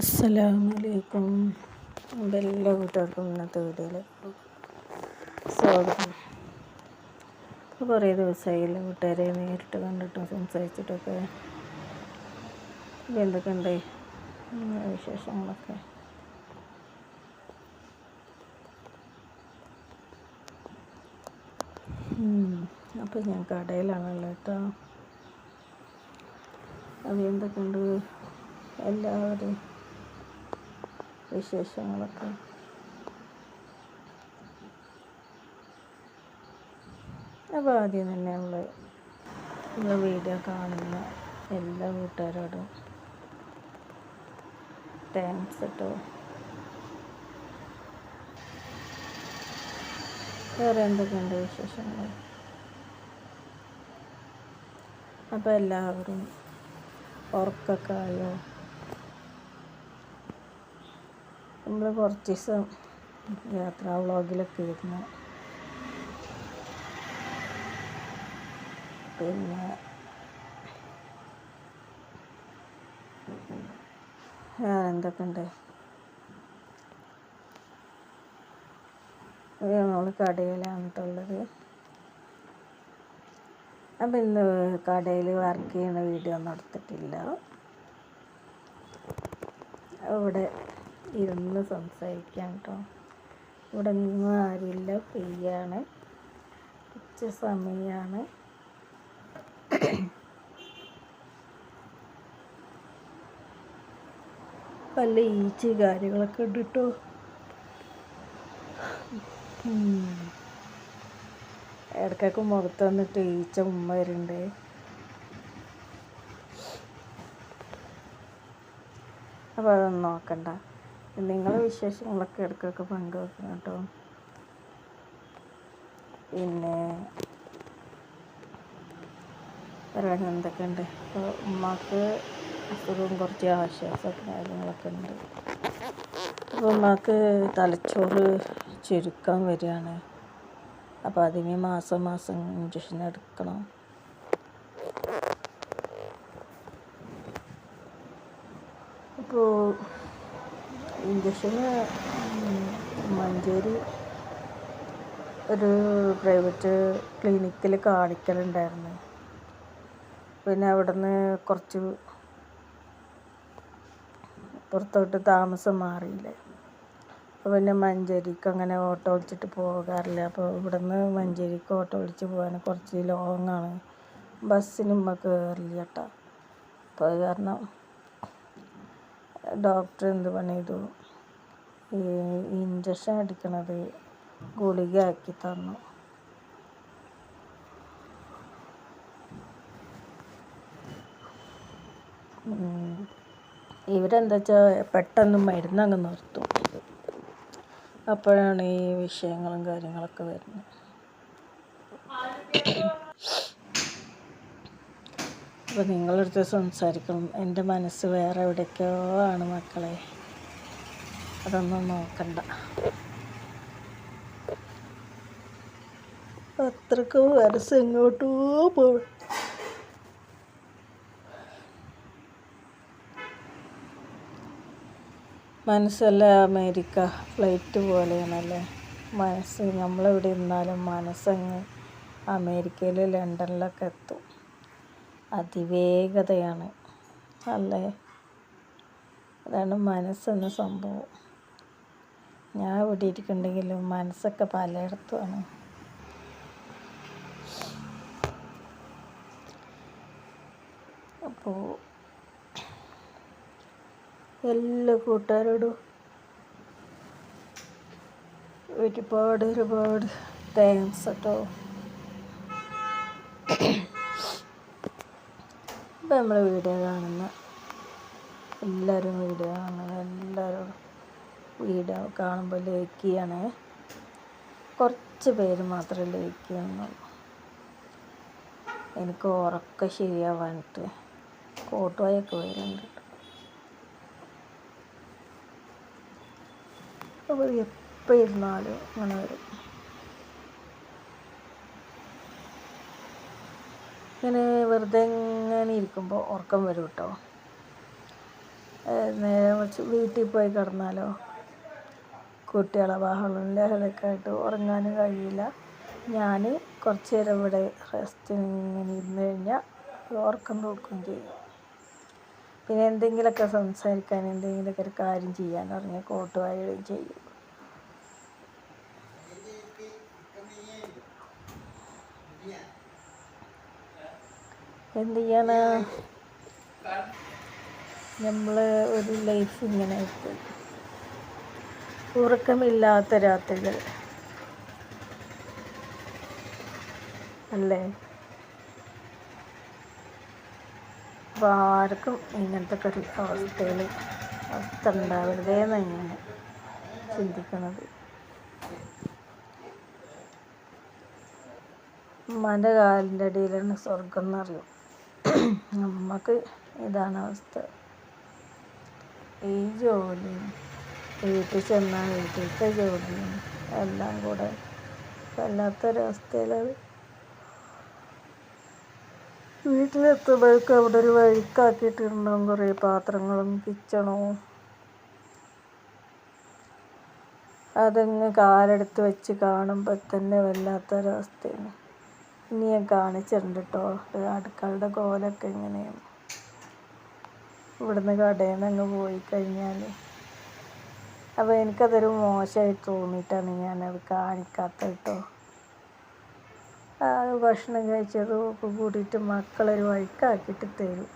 അസ്സലാമലൈക്കും എല്ലാ കൂട്ടുകാർക്കും ഇന്നത്തെ വീഡിയോയിൽ സ്വാഗതം. കുറേ ദിവസമായില്ല കൂട്ടുകാരെ നേരിട്ട് കണ്ടിട്ടും സംസാരിച്ചിട്ടൊക്കെ. എന്തൊക്കെയുണ്ട് വിശേഷങ്ങളൊക്കെ. അപ്പോൾ ഞാൻ കടയിലാണല്ലോ കേട്ടോ. അത് എന്തൊക്കെയുണ്ട്? എല്ലാവരും വിശേഷങ്ങളൊക്കെ. അപ്പോൾ ആദ്യം തന്നെ നമ്മൾ ഈ വീഡിയോ കാണുന്ന എല്ലാ കൂട്ടുകാരോടും താങ്ക്സ് കേട്ടോ വേറെ എന്തൊക്കെയുണ്ട് വിശേഷങ്ങൾ അപ്പോൾ എല്ലാവരും ഉറക്കൊക്കെ ആയോ നമ്മൾ കുറച്ച് ദിവസം യാത്രാ വ്ളോഗിലൊക്കെ ഇരുന്നു പിന്നെ എന്തൊക്കെ ഉണ്ട് നമ്മൾ കടയിലാണിട്ടുള്ളത് അപ്പം ഇന്ന് കടയിൽ വർക്ക് ചെയ്യുന്ന വീഡിയോ ഒന്നും എടുത്തിട്ടില്ല. അവിടെ ഇരുന്ന് സംസാരിക്കാം കേട്ടോ ഇവിടെ ഒന്നും ആരുമില്ല. ഫ്രീയാണ്. ഉച്ച സമയമാണ് പല ഈച്ച കാര്യങ്ങളൊക്കെ ഉണ്ട് കേട്ടോ ഇടയ്ക്കൊക്കെ മുഖത്ത് വന്നിട്ട് ഈച്ച ഉമ്മ വരുന്നുണ്ട് അപ്പോൾ അതൊന്നും നോക്കണ്ട. നിങ്ങളെ വിശേഷങ്ങളൊക്കെ ഇടയ്ക്കൊക്കെ പങ്കുവെക്കണം കേട്ടോ. പിന്നെ പറയണ എന്തൊക്കെ ഉണ്ട്? ഇപ്പോൾ ഉമ്മാക്ക് അസുഖം കുറച്ച് ആശ്വാസമൊക്കെ കാര്യങ്ങളൊക്കെ ഉണ്ട്. അപ്പോൾ ഉമ്മാക്ക് തലച്ചോറ് ചുരുക്കം വരികയാണ്. അപ്പോൾ അതിന് മാസം മാസം ഇഞ്ചക്ഷൻ എടുക്കണം. ഇപ്പോൾ ഇഞ്ചക്ഷന് മഞ്ചേരി ഒരു പ്രൈവറ്റ് ക്ലിനിക്കിൽ കാണിക്കലുണ്ടായിരുന്നു. പിന്നെ അവിടെ നിന്ന് കുറച്ച് പുറത്തോട്ട് താമസം മാറിയില്ലേ. അപ്പോൾ പിന്നെ മഞ്ചേരിക്ക് അങ്ങനെ ഓട്ടോ വിളിച്ചിട്ട് പോകാറില്ല. അപ്പോൾ ഇവിടെ നിന്ന് മഞ്ചേരിക്ക് ഓട്ടോ വിളിച്ച് പോകാൻ കുറച്ച് ലോങ്ങാണ് ബസ്സിന് കയറില്ല കേട്ടോ അപ്പോൾ അത് കാരണം ഡോക്ടർ എന്ത് പണി ചെയ്തു ഈ ഇഞ്ചക്ഷൻ അടിക്കണത് ഗുളിക ആക്കി തന്നു ഇവരെന്താ വെച്ചാൽ പെട്ടെന്ന് മരുന്ന് അങ്ങ് നിർത്തും. അപ്പോഴാണ് ഈ വിഷയങ്ങളും കാര്യങ്ങളൊക്കെ വരുന്നത്. അപ്പോൾ നിങ്ങളടുത്ത് സംസാരിക്കണം. എന്റെ മനസ്സ് വേറെ എവിടേക്കോ ആണ് മക്കളെ. അതൊന്നും നോക്കണ്ട. അത്രയ്ക്ക് മനസ്സ് എങ്ങോട്ടോ പോകും മനസ്സല്ല അമേരിക്ക. ഫ്ലൈറ്റ് പോലെയാണല്ലേ. മനസ്സ് നമ്മളെവിടെ ഇരുന്നാലും മനസ്സങ്ങ് അമേരിക്കയിൽ ലണ്ടനിലൊക്കെ എത്തും. അതിവേഗതയാണ്. അല്ലേ? അതാണ് മനസ്സെന്ന സംഭവം. ഞാൻ ഇവിടെ ഇരിക്കുന്നുണ്ടെങ്കിലും മനസ്സൊക്കെ പലയിടത്തുമാണ്. അപ്പോൾ എല്ലാ കൂട്ടുകാരോടും ഒരുപാട് ഒരുപാട് താങ്ക്സ് കേട്ടോ ഇപ്പം നമ്മൾ വീഡിയോ കാണുന്ന എല്ലാവരും വീഡിയോ കാണുന്ന എല്ലാവരും വീഡിയോ കാണുമ്പോൾ ലൈക്ക് ചെയ്യണേ. കുറച്ച് പേര് മാത്രമേ ലൈക്ക് ചെയ്യുന്നുള്ളൂ. എനിക്ക് ഉറക്കം ശരിയാവാനിട്ട് കോട്ടുവായൊക്കെ വരുന്നുണ്ട് അപ്പോൾ എപ്പോൾ ഇരുന്നാലും അങ്ങനെ വരും. ഇങ്ങനെ വെറുതെ ഇങ്ങനെ ഇരിക്കുമ്പോൾ ഉറക്കം വരും കേട്ടോ. നേരെ കുറച്ച് വീട്ടിൽ പോയി കിടന്നാലോ? കുട്ടികളെ ബഹളം ലഹളൊക്കെ ആയിട്ട് ഉറങ്ങാനും കഴിയില്ല. ഞാൻ കുറച്ച് നേരം ഇവിടെ റെസ്റ്റിന് ഇങ്ങനെ ഇരുന്ന് കഴിഞ്ഞാൽ ഉറക്കം നോക്കുകയും ചെയ്യും. പിന്നെ എന്തെങ്കിലുമൊക്കെ സംസാരിക്കാൻ എന്തെങ്കിലുമൊക്കെ ഒരു കാര്യം ചെയ്യാൻ ഇറങ്ങി കോട്ട് വാഴുകയും ചെയ്യും. എന്ത് ചെയ്യാന നമ്മൾ ഒരു ലൈഫ് ഇങ്ങനെ ഉറക്കമില്ലാത്ത രാത്രികൾ. അല്ലേ? അപ്പോൾ ആർക്കും ഇങ്ങനത്തെ കറി അവസ്ഥയിൽ അവസ്ഥ ഉണ്ടാവരുതേ എന്നാണ് ഞാൻ ചിന്തിക്കുന്നത് ഉമ്മാന്റെ കാലിന്റെ അടിയിലാണ് സ്വർഗം എന്നറിയും നമുക്ക് ഇതാണ് അവസ്ഥ. ഈ ജോലിയും വീട്ടിൽ ചെന്നാൽ വീട്ടിലത്തെ ജോലിയും എല്ലാം കൂടെ വല്ലാത്തൊരവസ്ഥയിലത് വീട്ടിലെത്തുമ്പോഴേക്കും അവിടെ ഒരു വഴിക്കാക്കിയിട്ടുണ്ടാവും കുറേ പാത്രങ്ങളും കിച്ചണവും. അതങ്ങ് കാലെടുത്ത് വെച്ച് കാണുമ്പോൾ തന്നെ വല്ലാത്തൊരവസ്ഥയാണ്. ഇനി ഞാൻ കാണിച്ചിട്ടുണ്ട് കേട്ടോ അടുക്കളുടെ കോലൊക്കെ എങ്ങനെയാണ് ഇവിടുന്ന് കടയിൽ നിന്ന് അങ്ങ് പോയി കഴിഞ്ഞാൽ അപ്പോൾ എനിക്കതൊരു മോശമായി തോന്നിയിട്ടാണ് ഞാനത് കാണിക്കാത്തത് കേട്ടോ ഭക്ഷണം കഴിച്ചതും ഒക്കെ കൂടിയിട്ട് മക്കളൊരു വഴിക്കാക്കിയിട്ട് തരും.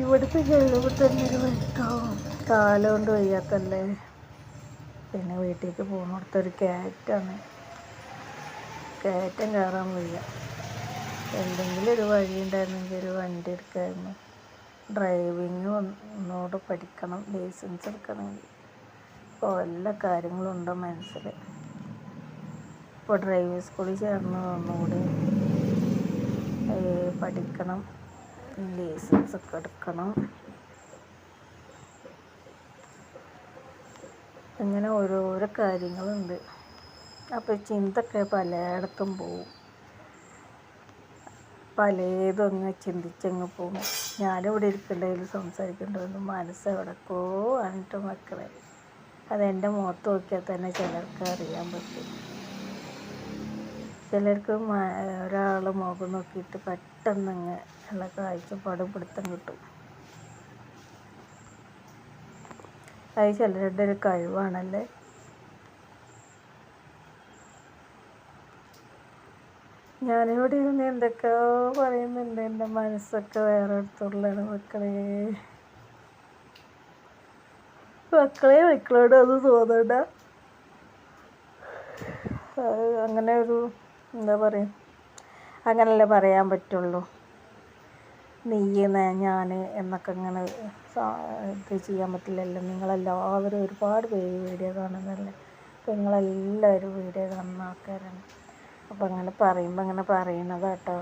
ഇവിടുത്തെ കഴിയുമ്പോൾ തന്നെ ഒരു വഴിക്കാവും കാലം കൊണ്ട് വയ്യാത്തല്ലേ? പിന്നെ വീട്ടിലേക്ക് പോകുന്നിടത്തൊരു കയറ്റാണ് കയറ്റം. കയറാൻ വയ്യ. എന്തെങ്കിലും ഒരു വഴി ഉണ്ടായിരുന്നെങ്കിൽ ഒരു വണ്ടി എടുക്കായിരുന്നു. ഡ്രൈവിങ് ഒന്നുകൂടെ പഠിക്കണം ലൈസൻസ് എടുക്കണമെങ്കിൽ. ഇപ്പോൾ എല്ലാ കാര്യങ്ങളും ഉണ്ടോ മനസ്സിൽ? ഇപ്പോൾ ഡ്രൈവിംഗ് സ്കൂളിൽ ചേർന്ന് ഒന്നുകൂടി പഠിക്കണം ലൈസൻസ് ഒക്കെ എടുക്കണം. അങ്ങനെ ഓരോരോ കാര്യങ്ങളുണ്ട്. അപ്പോൾ ചിന്തക്കെ പലയിടത്തും പോവും. പലതും അങ്ങ് ചിന്തിച്ചങ്ങ് പോകും ഞാനിവിടെ ഇരിക്കേണ്ടതിൽ സംസാരിക്കേണ്ടതൊന്നും മനസ്സ് എവിടേക്കോ മക്കളെ അതെന്റെ മുഖത്ത് നോക്കിയാൽ തന്നെ ചിലർക്ക് അറിയാൻ പറ്റും. ചിലർക്ക് ഒരാൾ മുഖം നോക്കിയിട്ട് പെട്ടെന്ന് അങ്ങ് ഉള്ള കാഴ്ചപ്പാടും പിടുത്തം കിട്ടും. അത് ചിലരുടെ ഒരു കഴിവാണല്ലേ? ഞാനിവിടെ ഇരുന്ന് എന്തൊക്കെയോ പറയുന്നുണ്ട്. എന്റെ മനസ്സൊക്കെ വേറെ അടുത്തുള്ളതാണ് മക്കളെ. മക്കളെ മക്കളോട് അത് തോന്നണ്ട. അങ്ങനെ ഒരു എന്താ പറയുക അങ്ങനല്ലേ പറയാൻ പറ്റുള്ളൂ. നീ ഞാൻ എന്നൊക്കെ ഇങ്ങനെ ഇത് ചെയ്യാൻ പറ്റില്ലല്ലോ. നിങ്ങളെല്ലാവരും ഒരുപാട് പേര് വീഡിയോ കാണുന്നതല്ലേ? അപ്പോൾ നിങ്ങളെല്ലാവരും വീഡിയോ കാണുന്ന ആൾക്കാരാണ്. അപ്പോൾ അങ്ങനെ പറയുമ്പോൾ അങ്ങനെ പറയണത് കേട്ടോ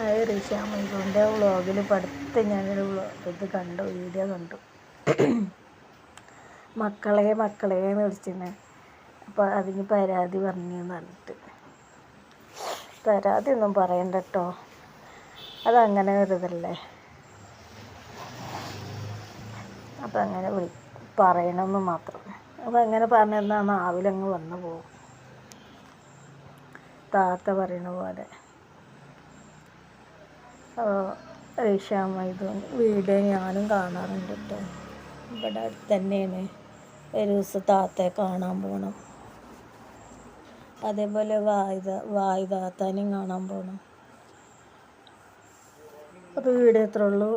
അത് റിഷാമിന്റെ വ്ളോഗിൽ പഠിത്ത ഞാനൊരു ഇത് കണ്ടു വീഡിയോ കണ്ടു. മക്കളെ മക്കളെ എന്ന് വിളിച്ചിരുന്നു. അപ്പോൾ അതിന് പരാതി പറഞ്ഞു പറഞ്ഞിട്ട്. പരാതി ഒന്നും പറയണ്ട കേട്ടോ അതങ്ങനെ ഒരു ഇതല്ലേ അപ്പം അങ്ങനെ വിളി പറയണമെന്ന് മാത്രം. അപ്പോൾ എങ്ങനെ പറഞ്ഞിരുന്നാൽ നാവിലങ്ങ് വന്നു പോകും. താത്ത പറയണ പോലെ. റീഷ വീട് ഞാനും കാണാറുണ്ട് കേട്ടോ ഇവിടെ അടുത്ത് തന്നെയാണ് ഒരു ദിവസം താത്തയെ കാണാൻ പോകണം അതേപോലെ വായു താത്താനെയും കാണാൻ പോകണം അപ്പോൾ വീഡിയോ എത്ര ഉള്ളൂ